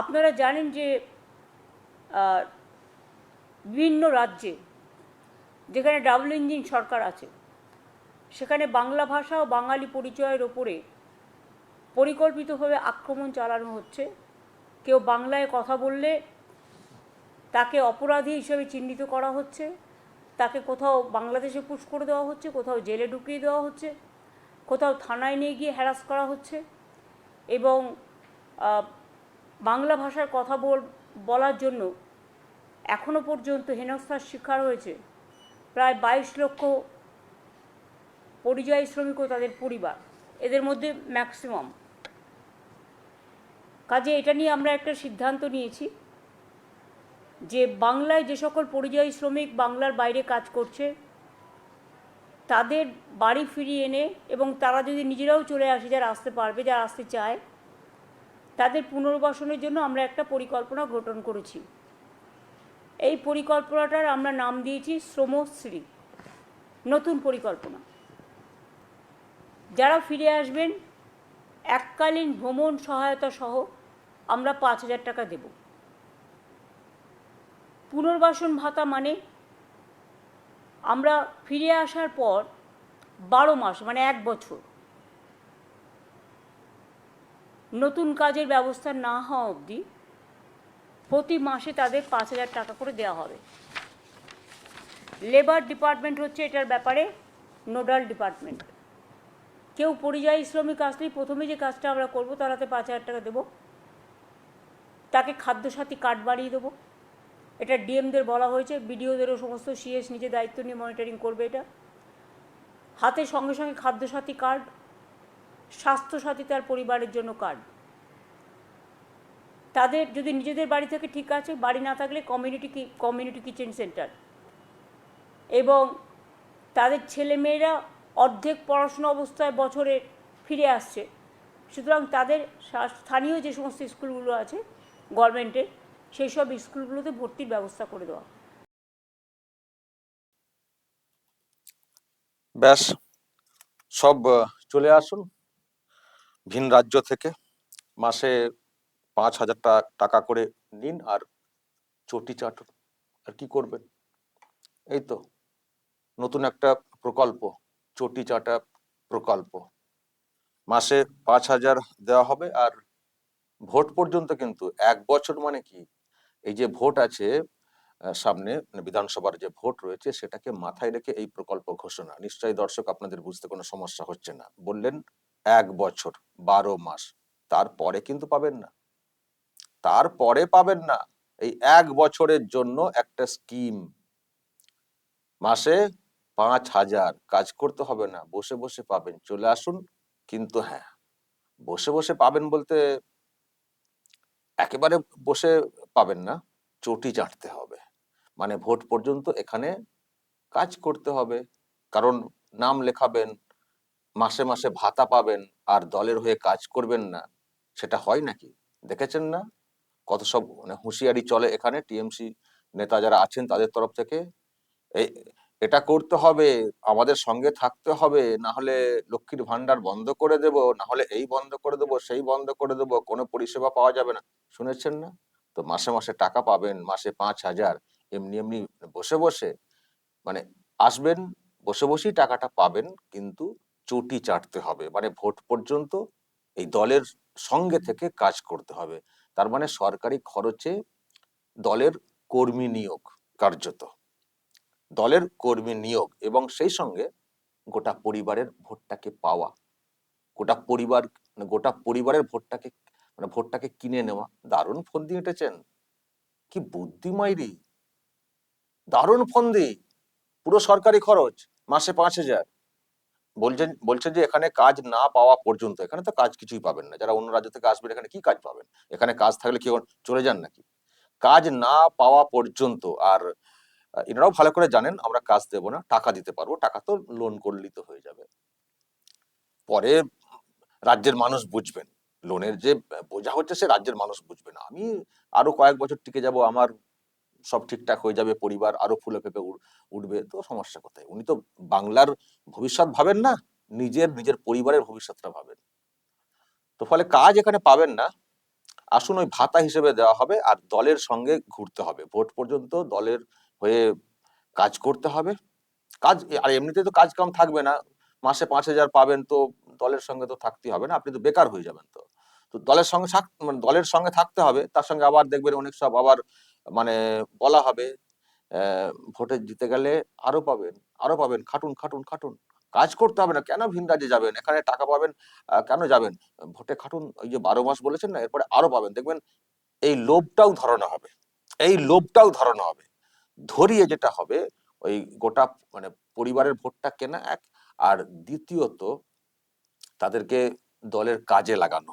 আপনারা জানেন যে বিভিন্ন রাজ্যে যেখানে ডাবল ইঞ্জিন সরকার আছে, সেখানে বাংলা ভাষা ও বাঙালি পরিচয়ের ওপরে পরিকল্পিতভাবে আক্রমণ চালানো হচ্ছে। কেউ বাংলায় কথা বললে তাকে অপরাধী হিসেবে চিহ্নিত করা হচ্ছে, তাকে কোথাও বাংলাদেশে পুশ করে দেওয়া হচ্ছে, কোথাও জেলে ঢুকিয়ে দেওয়া হচ্ছে, কোথাও থানায় নিয়ে গিয়ে হ্যারাস করা হচ্ছে এবং বাংলা ভাষার কথা বল, বলার জন্য এখনও পর্যন্ত হেনস্থার শিকার হয়েছে প্রায় বাইশ লক্ষ পরিযায়ী শ্রমিক ও তাদের পরিবার। এদের মধ্যে ম্যাক্সিমাম কাজে এটা নিয়ে আমরা একটা সিদ্ধান্ত নিয়েছি যে বাংলায় যে সকল পরিযায়ী শ্রমিক বাংলার বাইরে কাজ করছে, তাদের বাড়ি ফিরিয়ে এনে এবং তারা যদি নিজেরাও চলে আসে, যারা আসতে পারবে, যারা আসতে চায় তাদের পুনর্বাসনের জন্য আমরা একটা পরিকল্পনা গঠন করেছি। এই পরিকল্পনাটার আমরা নাম দিয়েছি শ্রমশ্রী। নতুন পরিকল্পনা। যারা ফিরে আসবেন, এককালীন ভ্রমণ সহায়তা সহ আমরা পাঁচ হাজার টাকা দেব। পুনর্বাসন ভাতা মানে আমরা ফিরে আসার পর বারো মাস মানে এক বছর নতুন কাজের ব্যবস্থা না হওয়া অবধি প্রতি মাসে তাদের পাঁচ হাজার টাকা করে দেওয়া হবে। লেবার ডিপার্টমেন্ট হচ্ছে এটার ব্যাপারে নোডাল ডিপার্টমেন্ট কেউ পরিযায়ী শ্রমিক আসলেই প্রথমে যে কাজটা আমরা করব তারাতে পাঁচ হাজার টাকা দেবো। তাকে খাদ্যসাথী কার্ড বাড়িয়ে দেবো। এটা ডিএমদের বলা হয়েছে বিডিওদেরও সমস্ত সিএস নিজে দায়িত্ব নিয়ে মনিটরিং করবে এটা। হাতে সঙ্গে সঙ্গে খাদ্যসাথী কার্ড স্বাস্থ্যসাথী তার পরিবারের জন্য কার্ড। তাদের যদি নিজেদের বাড়ি থেকে ঠিক আছে, বাড়ি না থাকলে কমিউনিটি কমিউনিটি কিচেন সেন্টার এবং তাদের ছেলেমেয়েরা অর্ধেক পড়াশোনা অবস্থায় বছরে ফিরে আসছে। সুতরাং তাদের স্থানীয় যে সমস্ত স্কুলগুলো আছে গভর্নমেন্টের সেই সব স্কুলগুলোতে ভর্তির ব্যবস্থা করে দেওয়া। ব্যাস, সব চলে আসুন। ভিন রাজ্য থেকে মাসে পাঁচ হাজার টাকা করে নিন আর চটি চাটুন আর কি করবেন? এই তো, নতুন একটা প্রকল্প, চটি চাটা প্রকল্প। মাসে পাঁচ হাজার দেওয়া হবে আর ভোট পর্যন্ত কিন্তু এক বছর মানে কি? এই যে ভোট আছে সামনে মানে বিধানসভার যে ভোট রয়েছে সেটাকে মাথায় রেখে এই প্রকল্প ঘোষণা। নিশ্চয়ই দর্শক আপনাদের বুঝতে কোনো সমস্যা হচ্ছে না। বললেন এক বছর, বারো মাস। তারপরে কিন্তু পাবেন না। তারপরে পাবেন না। এই এক বছরের জন্য একটা স্কিম। মাসে পাঁচ হাজার। কাজ করতে হবে না। বসে বসে পাবেন। চলে আসুন। কিন্তু হ্যাঁ বসে বসে পাবেন বলতে একেবারে বসে পাবেন না। চটি চাটতে হবে। মানে ভোট পর্যন্ত এখানে কাজ করতে হবে। কারণ নাম লেখাবেন মাসে মাসে ভাতা পাবেন আর দলের হয়ে কাজ করবেন না, সেটা হয় নাকি? দেখেছেন না? কত সব মানে হুঁশিয়ারি চলে এখানে টিএমসি নেতা যারা আছেন তাদের তরফ থেকে। এটা করতে হবে, আমাদের সঙ্গে থাকতে হবে, না হলে লক্ষ্মীর ভান্ডার বন্ধ করে দেব, না হলে এই বন্ধ করে দেব, সেই বন্ধ করে দেব, কোনো পরিষেবা পাওয়া যাবে না। শুনেছেন না? তো মাসে মাসে টাকা পাবেন, মাসে পাঁচ হাজার, এমনি এমনি বসে বসে। মানে আসবেন, বসে বসেই টাকাটা পাবেন, কিন্তু চটি চাটতে হবে। মানে ভোট পর্যন্ত এই দলের সঙ্গে থেকে কাজ করতে হবে। তার মানে সরকারি খরচে দলের কর্মী নিয়োগ কার্যত। দলের কর্মী নিয়োগ এবং সেই সঙ্গে গোটা পরিবারের ভোটটাকে পাওয়া। গোটা পরিবার, গোটা পরিবারের ভোটটাকে মানে ভোটটাকে কিনে নেওয়া। দারুণ ফন্দি এঁটেছেন। কি বুদ্ধিমাইরি দারুণ ফন্দি। পুরো সরকারি খরচ, মাসে পাঁচ হাজার। বলছেন বলছেন যে এখানে কাজ না পাওয়া পর্যন্ত, এখানে তো কাজ কিছুই পাবেন না। যারা অন্য রাজ্য থেকে আসবেন, এখানে কি কাজ পাবেন? এখানে কাজ থাকলে কি চলে যান নাকি? কাজ না পাওয়া পর্যন্ত, আর এনারাও ভালো করে জানেন, আমরা কাজ দেব না, টাকা দিতে পারব, টাকা তো লোন করলেই তো হয়ে যাবে। পরে রাজ্যের মানুষ বুঝবেন লোনের যে, বোঝা হচ্ছে সে রাজ্যের মানুষ বুঝবে না। আমি আরও কয়েক বছর টিকে যাব আমার সব ঠিকঠাক হয়ে যাবে, পরিবার আরও ফুলে ফেপে উঠ- উঠবে, তো সমস্যা কোথায়? উনি তো বাংলার ভবিষ্যৎ ভাবেন না, নিজের নিজের পরিবারের ভবিষ্যৎটা ভাবেন। তো ফলে কাজ এখানে পাবেন না। আসুন ওই ভাতা হিসেবে দেওয়া হবে আর দলের সঙ্গে ঘুরতে হবে। ভোট পর্যন্ত দলের হয়ে কাজ করতে হবে। কাজ, আর এমনিতে তো কাজ কাম থাকবে না। মাসে পাঁচ হাজার পাবেন তো দলের সঙ্গে তো থাকতেই হবে না, আপনি তো বেকার হয়ে যাবেন তো। তো দলের সঙ্গে মানে দলের সঙ্গে থাকতে হবে, তার সঙ্গে আবার দেখবেন অনেক সব আবার মানে বলা হবে ভোটে জিতে গেলে আরও পাবেন আরও পাবেন। খাটুন খাটুন খাটুন। কাজ করতে হবে না। কেন ভিন রাজ্যে যাবেন? এখানে টাকা পাবেন কেন যাবেন? ভোটে খাটুন, ওই যে বারো মাস বলেছেন না, এরপরে আরও পাবেন। দেখবেন এই লোভটাও ধরানো হবে। এই লোভটাও ধরানো হবে। ধরিয়ে যেটা হবে, ওই গোটা মানে পরিবারের ভোটটা কেনা এক, আর দ্বিতীয়ত, তাদেরকে দলের কাজে লাগানো,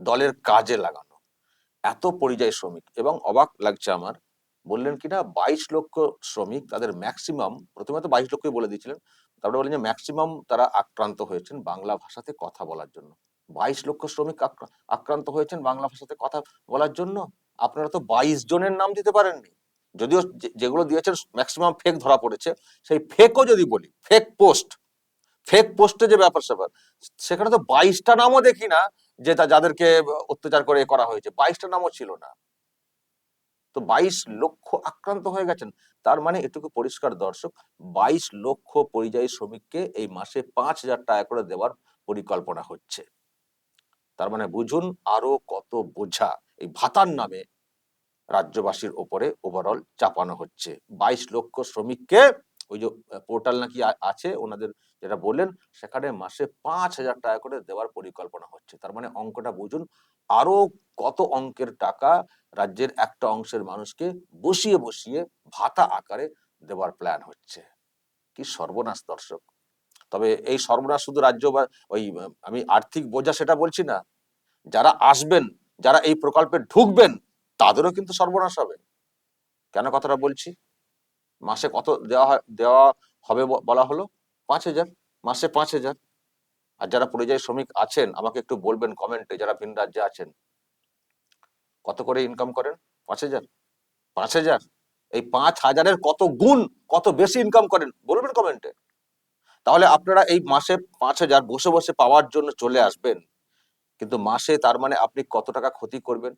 দলের কাজে লাগানো। এত পরিযায়ী শ্রমিক এবং অবাক লাগছে আমার। বললেন কিনা, বাইশ লক্ষ শ্রমিক তাদের ম্যাক্সিমাম প্রথমে তো বাইশ লক্ষই বলে দিয়েছিলেন, তারপরে বললেন যে ম্যাক্সিমাম তারা আক্রান্ত হয়েছেন বাংলা ভাষাতে কথা বলার জন্য। বাইশ লক্ষ শ্রমিক আক্রা- আক্রান্ত হয়েছেন বাংলা ভাষাতে কথা বলার জন্য? আপনারা তো বাইশ জনের নাম দিতে পারেননি। যদিও যেগুলো দিয়েছেন ম্যাক্সিমাম ফেক ধরা পড়েছে, সেই ফেকও যদি বলি ফেক পোস্ট ফেক পোস্টে যে ব্যাপার স্যাপার সেখানে তো বাইশটা নামও দেখি না যে যাদেরকে অত্যাচার করে করা হয়েছে, বাইশটা নামও ছিল না। তো বাইশ লক্ষ আক্রান্ত হয়ে গেছেন। তার মানে এটুকু পরিষ্কার দর্শক, বাইশ লক্ষ পরিযায়ী শ্রমিককে এই মাসে পাঁচ হাজার টাকা করে দেওয়ার পরিকল্পনা হচ্ছে। তার মানে বুঝুন আরও কত বোঝা। এই ভাতার নামে রাজ্যবাসীর ওপরে ওভারঅল চাপানো হচ্ছে। বাইশ লক্ষ শ্রমিককে ওই যে পোর্টাল নাকি আছে, ওনাদের যেটা বললেন, সেখানে মাসে পাঁচ হাজার টাকা করে দেওয়ার পরিকল্পনা হচ্ছে। তার মানে অঙ্কটা বুঝুন, আরও কত অঙ্কের টাকা রাজ্যের একটা অংশের মানুষকে বসিয়ে বসিয়ে ভাতা আকারে দেওয়ার প্ল্যান হচ্ছে। কি সর্বনাশ দর্শক। তবে এই সর্বনাশ শুধু রাজ্য বা, ওই আমি আর্থিক বোঝা সেটা বলছি না। যারা আসবেন, যারা এই প্রকল্পে ঢুকবেন, তাদেরও কিন্তু সর্বনাশ হবে। কেন কথাটা বলছি? মাসে কত দেওয়া হয়, দেওয়া হবে বলা হলো? পাঁচ হাজার, মাসে পাঁচ হাজার। আর যারা পরিযায়ী শ্রমিক আছেন, আমাকে একটু বলবেন কমেন্টে যারা ভিন রাজ্যে আছেন। কত করে ইনকাম করেন? পাঁচ হাজার? পাঁচ হাজার? এই পাঁচ হাজারের কত গুণ, কত বেশি ইনকাম করেন? বলবেন কমেন্টে তাহলে আপনারা এই মাসে পাঁচ হাজার বসে বসে পাওয়ার জন্য চলে আসবেন। কিন্তু মাসে তার মানে আপনি কত টাকা ক্ষতি করবেন?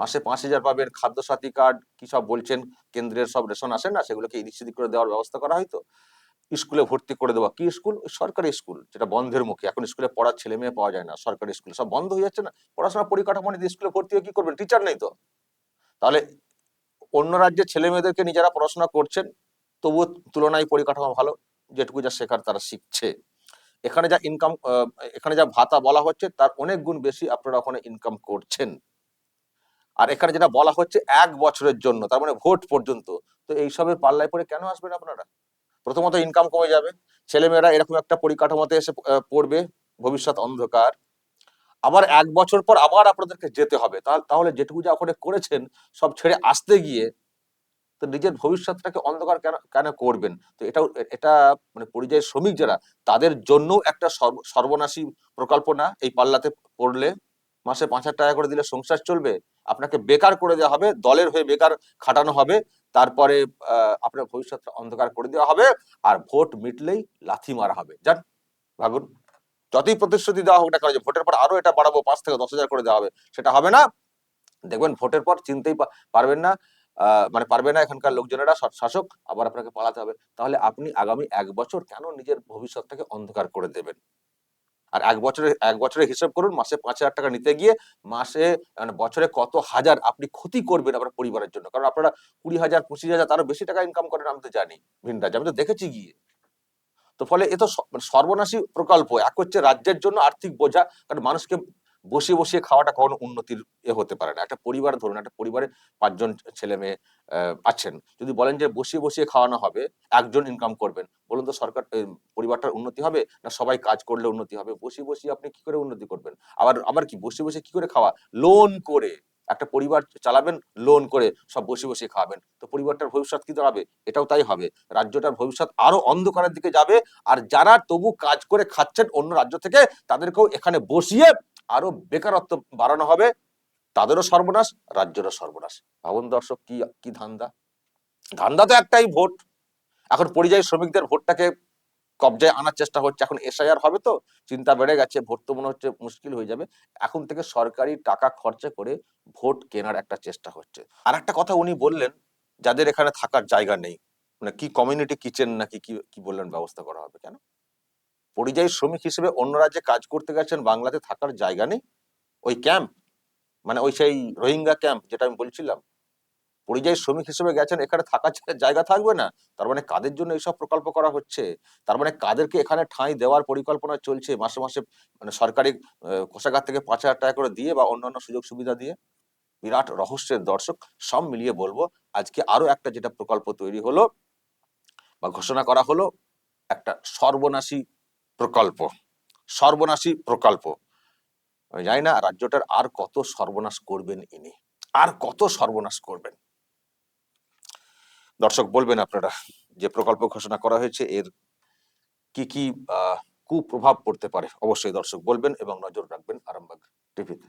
মাসে পাঁচ হাজার পাবেন খাদ্য সাথী কার্ড, কি সব বলছেন, কেন্দ্রের সব রেশন আসে না, সেগুলোকে এদিক সেদিক করে দেওয়ার ব্যবস্থা করা হয়তো স্কুলে ভর্তি করে দেওয়া। কি স্কুল? সরকারি স্কুল, যেটা বন্ধের মুখে। এখন স্কুলে পড়ার ছেলে মেয়ে পাওয়া যায় না, সরকারি স্কুল। সব বন্ধ হয়ে যাচ্ছে না। পড়াশোনা পরিকাঠামো নিয়ে স্কুলে ভর্তি হয়ে, কি করবেন? টিচার নেই তো। তাহলে অন্য রাজ্যের ছেলে মেয়েদেরকে নিজেরা পড়াশোনা করছেন, তবুও তুলনায় পরিকাঠামো ভালো, যেটুকু যা শেখার তারা শিখছে। এখানে যা ইনকাম এখানে যা ভাতা বলা হচ্ছে, তার অনেক গুণ বেশি আপনারা ওখানে ইনকাম করছেন। আর এখানে যেটা বলা হচ্ছে এক বছরের জন্য, তার মানে ভোট পর্যন্ত। তো এইসবের পাল্লায় পরে কেন আসবেন আপনারা? প্রথমত ইনকাম কমে যাবে, ছেলেমেয়েরা এরকম একটা পরিকাঠামোতে এসে পড়বে, ভবিষ্যৎ অন্ধকার। আবার এক বছর পর আবার আপনাদেরকে যেতে হবে। তাহলে যেটুকু যা ওখানে করেছেন, সব ছেড়ে আসতে গিয়ে তো নিজের ভবিষ্যৎটাকে অন্ধকার কেন কেন করবেন? তো এটাও, এটা মানে পরিযায়ী শ্রমিক যারা, তাদের জন্য একটা সর্ব- সর্বনাশী প্রকল্প না, এই পাল্লাতে পড়লে। মাসে পাঁচ হাজার টাকা করে দিলে সংসার চলবে? আপনাকে বেকার করে দেওয়া হবে, দলের হয়ে বেকার খাটানো হবে, তারপরে আপনার ভবিষ্যৎটা অন্ধকার করে দেওয়া হবে, আর ভোট মিটলেই লাথি মারা হবে। যান ভাবুন যতই প্রতিশ্রুতি দেওয়া হোক না ভোটের পর আরও এটা বাড়াবো, পাঁচ থেকে দশ হাজার করে দেওয়া হবে, সেটা হবে না। দেখবেন ভোটের পর চিনতেই পারবেন না মানে পারবে না এখানকার লোকজনেরা শাসক, আবার আপনাকে পালাতে হবে। তাহলে আপনি আগামী এক বছর কেন নিজের ভবিষ্যৎটাকে অন্ধকার করে দেবেন? আর এক বছরে এক বছরে হিসাব করুন, মাসে পাঁচ হাজার টাকা নিতে গিয়ে মাসে মানে বছরে কত হাজার আপনি ক্ষতি করবেন আপনার পরিবারের জন্য। কারণ আপনারা কুড়ি হাজার, পঁচিশ হাজার, তারও বেশি টাকা ইনকাম করেন, আমি তো জানি, ভিনরাজ, আমি তো দেখেছি গিয়ে। তো ফলে এ তো মানে সর্বনাশী প্রকল্প, এক হচ্ছে রাজ্যের জন্য আর্থিক বোঝা, কারণ মানুষকে বসিয়ে বসিয়ে খাওয়াটা কখনো উন্নতির এ হতে পারে না। একটা পরিবার, ধরুন একটা পরিবারে পাঁচজন ছেলে মেয়ে আছেন। যদি বলেন যে বসিয়ে বসিয়ে খাওয়ানো হবে, একজন ইনকাম করবেন, বলুন তো সরকার পরিবারটার উন্নতি হবে না সবাই কাজ করলে উন্নতি হবে? বসিয়ে বসিয়ে আপনি কি করে উন্নতি করবেন? আবার আবার কি বসে বসে কি করে খাওয়া? লোন করে। একটা পরিবার চালাবেন লোন করে সব বসে বসে খাওয়াবেন। তো পরিবারটার ভবিষ্যৎ কি দাঁড়াবে? এটাও তাই হবে। রাজ্যটার ভবিষ্যৎ আরও অন্ধকারের দিকে যাবে, আর যারা তবু কাজ করে খাচ্ছেন অন্য রাজ্য থেকে, তাদেরকেও এখানে বসিয়ে আরও বেকারত্ব বাড়ানো হবে, তাদেরও সর্বনাশ, রাজ্যেরও সর্বনাশ। ভাবুন দর্শক, কি কি ধান্দা? ধান্দা তো একটাই ভোট। এখন পরিযায়ী শ্রমিকদের ভোটটাকে কবজায় আনার চেষ্টা হচ্ছে। এখন এসআইআর হবে তো, চিন্তা বেড়ে গেছে, ভোট তো মনে হচ্ছে মুশকিল হয়ে যাবে। এখন থেকে সরকারি টাকা খরচা করে ভোট কেনার একটা চেষ্টা হচ্ছে। আর একটা কথা উনি বললেন, যাদের এখানে থাকার জায়গা নেই মানে কি কমিউনিটি কিচেন নাকি কি কি বললেন, ব্যবস্থা করা হবে কেন? পরিযায়ী শ্রমিক হিসেবে অন্য রাজ্যে কাজ করতে গেছেন, বাংলাতে থাকার জায়গা নেই? ওই ক্যাম্প মানে ওই সেই রোহিঙ্গা ক্যাম্প যেটা আমি বলছিলাম, পরিযায়ী শ্রমিক হিসেবে গেছেন, এখানে থাকার জায়গা থাকবে না? তার মানে কাদের জন্য এইসব প্রকল্প করা হচ্ছে? তার মানে কাদেরকে এখানে ঠাঁই দেওয়ার পরিকল্পনা চলছে মাসে মাসে মানে সরকারি কোষাগার থেকে পাঁচ হাজার টাকা করে দিয়ে বা অন্যান্য সুযোগ সুবিধা দিয়ে? বিরাট রহস্যের দর্শক, সব মিলিয়ে বলব, আজকে আরও একটা যেটা প্রকল্প তৈরি হলো বা ঘোষণা করা হলো, একটা সর্বনাশী প্রকল্প, সর্বনাশী প্রকল্প। জানি না রাজ্যটার আর কত সর্বনাশ করবেন ইনি, আর কত সর্বনাশ করবেন। দর্শক, বলবেন আপনারা যে প্রকল্প ঘোষণা করা হয়েছে, এর কি কি কুপ্রভাব পড়তে পারে? অবশ্যই দর্শক বলবেন এবং নজর রাখবেন আরামবাগ টিভিতে।